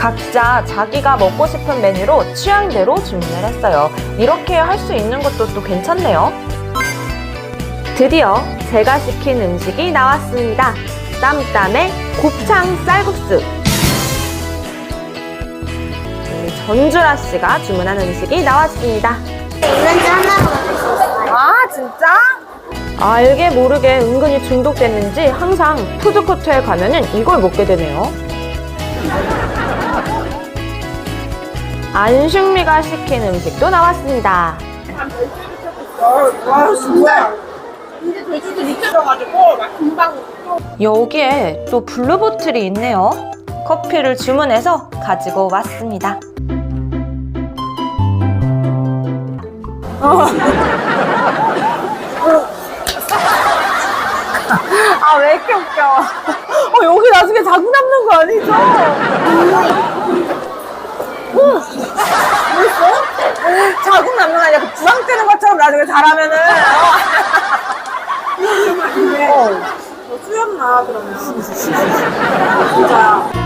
각자 자기가 먹고 싶은 메뉴로 취향대로 주문을 했어요. 이렇게 할 수 있는 것도 또 괜찮네요. 드디어 제가 시킨 음식이 나왔습니다. 땀땀의 곱창 쌀국수. 우리 전주라 씨가 주문한 음식이 나왔습니다. 이건지 하나로 만들 수 있어요. 아, 진짜? 알게 모르게 은근히 중독됐는지 항상 푸드코트에 가면은 이걸 먹게 되네요. 안식미가 시킨 음식도 나왔습니다. 여기에 또 블루보틀이 있네요. 커피를 주문해서 가지고 왔습니다. 아 왜 이렇게 웃겨 어 여기 나중에 자국 남는 거 아니죠? 응. 뭐 있어? 자국 남는 거 아니야 그 부항 뜨는 것처럼 나중에 잘하면은 어. 어. 수염 나 그러면 진짜